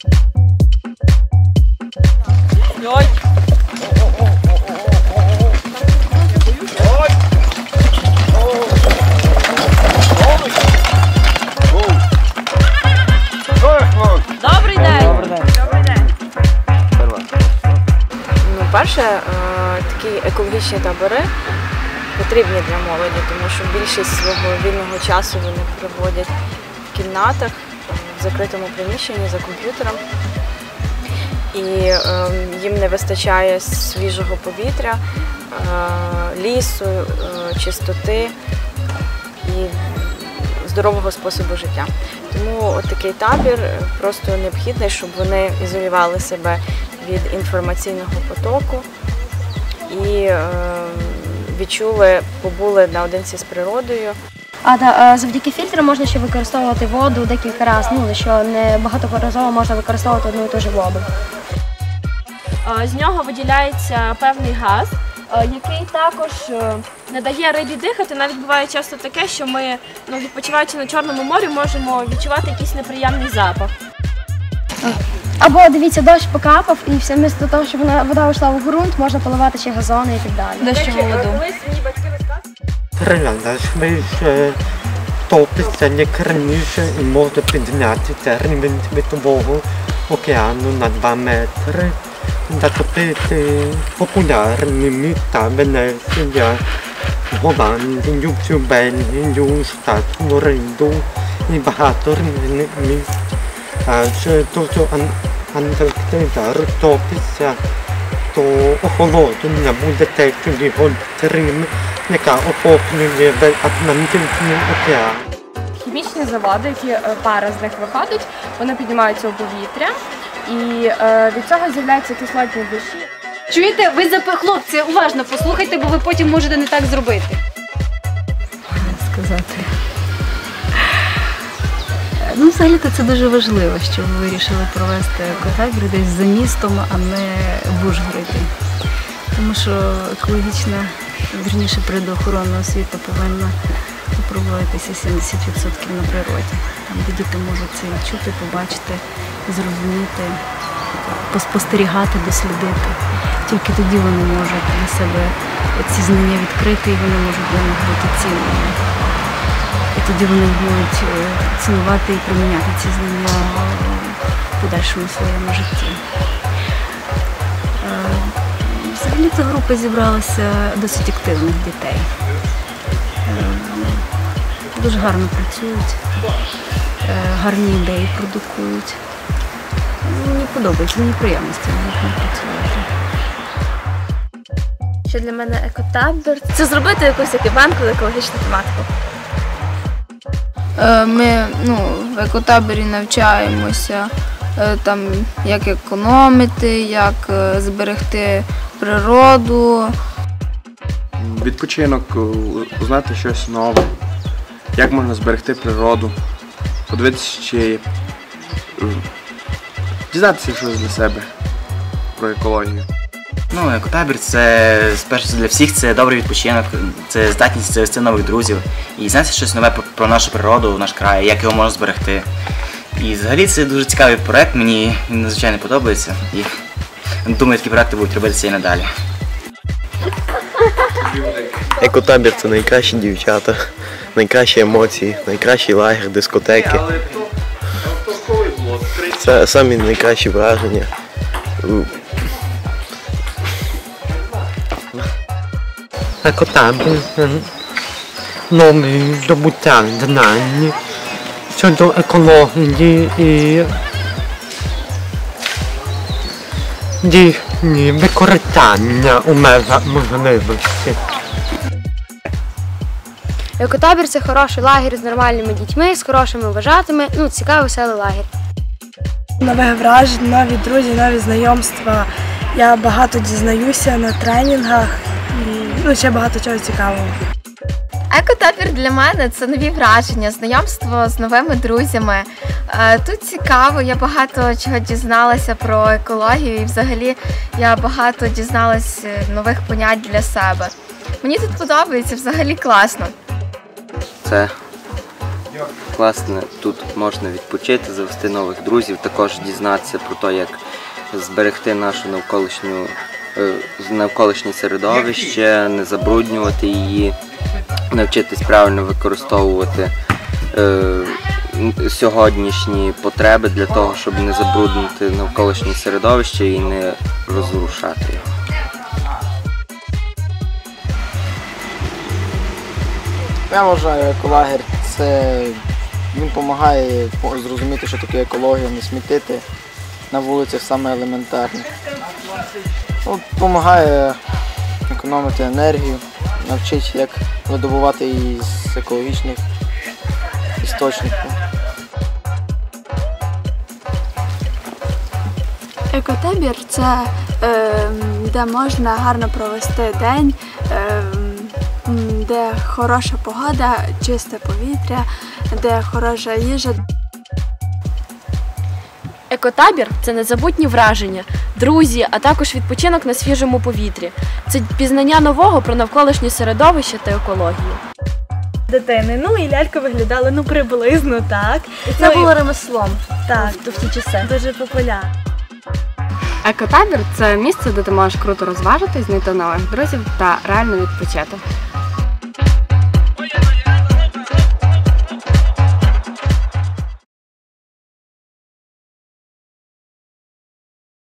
Ой. Добрий день. Добрий день. Ну, перше, е, такі екологічні табори потрібні для молоді, тому що більшість свого вільного часу вони проводять в кімнатах, в закритому приміщенні за комп'ютером. І е, їм не вистачає свіжого повітря, е, лісу, е, чистоти і здорового способу життя. Тому от такий табір е, просто необхідний, щоб вони ізолювали себе від інформаційного потоку і е, відчули, побули наодинці з природою. А да, е, завдяки фільтрам можна ще використовувати воду декілька разів, ну що не багаторазово можна використовувати одну і ту ж воду. Е, З нього виділяється певний газ, е, який також не дає рибі дихати. Навіть буває часто таке, що ми, ну, відпочиваючи на Чорному морі, можемо відчувати якийсь неприємний запах. Або дивіться, дощ покапав, і все вмісто того, щоб вона вода йшла в ґрунт, можна поливати ще газони і так далі. Дощову воду. Колись мені батьки Природа швидше топиться, ніж раніше і може піднятися рівень світового океану на 2 метри. Затопити популярні міста Венеція, Голландію, всю Бельгію, штат Флориду і багато різних міст. Адже дуже Ан- Антарктида розтопиться, то охолодження буде течії гольфстрім, яка охоплює Атлантичний океан. хімічні заводи, які е, пара з них виходить, вони піднімаються у повітря, і е, від цього з'являються кислотні душі. Чуєте, ви запи... хлопці, уважно послухайте, бо ви потім можете не так зробити. сказати. Ну, взагалі-то це дуже важливо, що ви вирішили провести екотабір десь за містом, а не в Ужгороді. Тому що екологічна, вірніше, природоохоронна освіта повинна проводитися 70% на природі. Там, де діти можуть це відчути, побачити, зрозуміти, поспостерігати, дослідити. Тільки тоді вони можуть для себе ці знання відкрити і вони можуть для них бути цінними. І тоді вони будуть е, цінувати і приміняти ці знання в подальшому своєму житті. Взагалі ця група зібралася досить активних дітей. Е, Дуже гарно працюють, е, гарні ідеї продукують. Мені подобається, мені приємно з цим працювати. Що для мене екотабір це зробити якусь екіпанку екологічну тематику. Е, Ми ну, в екотаборі навчаємося там, як економити, як зберегти природу. Відпочинок, е, узнати щось нове, як можна зберегти природу, подивитися, чи е, дізнатися щось для себе про екологію. Ну, екотабір це спершу для всіх це добрий відпочинок, це здатність завести нових друзів і знати щось нове про- про нашу природу, наш край, як його можна зберегти. І взагалі це дуже цікавий проект, мені він надзвичайно подобається. І думаю, такі проекти будуть робитися і надалі. Екотабір це найкращі дівчата, найкращі емоції, найкращий лагер, дискотеки. Це самі найкращі враження. Екотабір нові здобуття знань щодо екології і їхні використання у межах можливості. Екотабір це хороший лагерь з нормальними дітьми, з хорошими вважатими, ну цікавий веселий лагерь. Нове враження, нові друзі, нові знайомства. Я багато дізнаюся на тренінгах і ну, ще багато чого цікавого. Екотабір для мене це нові враження, знайомство з новими друзями. Е, Тут цікаво, я багато чого дізналася про екологію і взагалі я багато дізналась е, нових понять для себе. Мені тут подобається взагалі класно. Це класне. Тут можна відпочити, завести нових друзів, також дізнатися про те, як зберегти нашу навколишню е, навколишнє середовище, не забруднювати її, навчитись правильно використовувати е, сьогоднішні потреби для того, щоб не забруднити навколишнє середовище і не розрушати його. Я вважаю, еколагер це він допомагає зрозуміти, що таке екологія, не смітити на вулицях саме елементарне. Допомагає економити енергію, навчить, як видобувати її з екологічних істочників. Екотабір це е, де можна гарно провести день, е, де хороша погода, чисте повітря, де хороша їжа. Екотабір це незабутні враження, друзі, а також відпочинок на свіжому повітрі. Це пізнання нового про навколишнє середовище та екологію. дитини. Ну і лялька виглядала ну приблизно так. І це Ну, було ремеслом так, в ті часи. дуже популярно. Екотабір це місце, де ти можеш круто розважити, знайти нових друзів та реально відпочити.